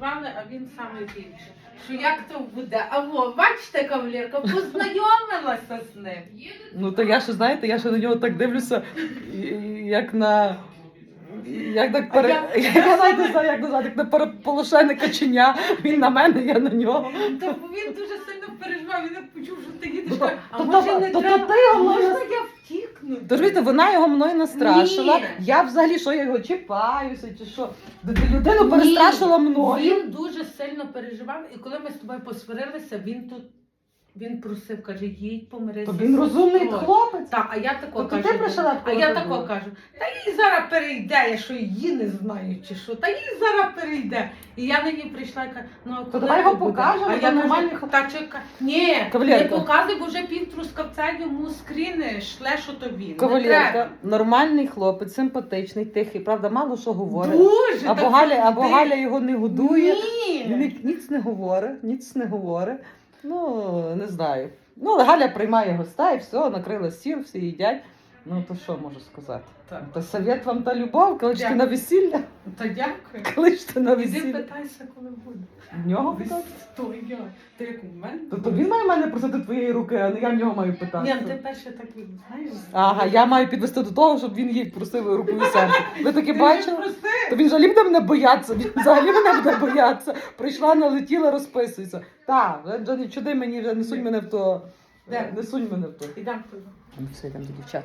переживали, а він саме більше. Що як то буде? А во, бачите, кавалерка, познайомилася з ним. Ну то я ще знаєте, я ще на нього так дивлюся, і- і- як на. Як так пере... А я- я навіть не знаю, як назвати, як на переполошене каченя. Він на мене, я на нього. То він дуже сильно переживав, він як почув, що ти їдеш. То- а то- може не то- треба? то ти його можна можна- я втікну? Тож видите, вона його мною настрашила. Ні. Я взагалі що я його чіпаюся, чи що? Людину перестрашила мною. Він дуже сильно переживав, і коли ми з тобою посварилися, він тут він просив, каже, їдь помирися. То він розумний хлопець. Так, а я тако Тобто кажу. ти прийшла а я тако кажу, та їй зараз перейде, я що її не знаю, чи що, та їй зараз перейде. І я нині прийшла і кажу, ну а коли давай його буде? покажемо, А то я нормальний кажу, хлоп- та чекай, ні, не Кавалерка. показуй, бо вже пів трускавця йому скріни, шле, що то він. Не Кавалерка, нормальний хлопець, симпатичний, тихий, правда, мало що говорить. Дуже Або так Галя, або. Галя його не годує. Ні. Він ніц не говорить, ніц не говорить. Ну, не знаю. Ну, але Галя приймає гостей, все, накрила стіл, всі їдять. Ну, то що можу сказати? Так. Та совет вам та любов, кличте Дякую. на весілля. Та дякую. Кличте на Іди весілля. питайся, коли буде. В нього питати? То я. Ти як у мене? Тобто він має мене просити твоєї руки, а не я в нього маю питати. Ні, ну ти перше так знаєш. Ага, я маю підвести до того, щоб він їй просив рукою серце. Ви таке бачили? То він взагалі буде мене боятися, він взагалі мене буде боятися. Прийшла, налетіла, розписується. Так, вже, не чуди мені, вже не сунь мене в то. Не сунь мене в то. Ідемо. Ну, все, йдемо до дівчат.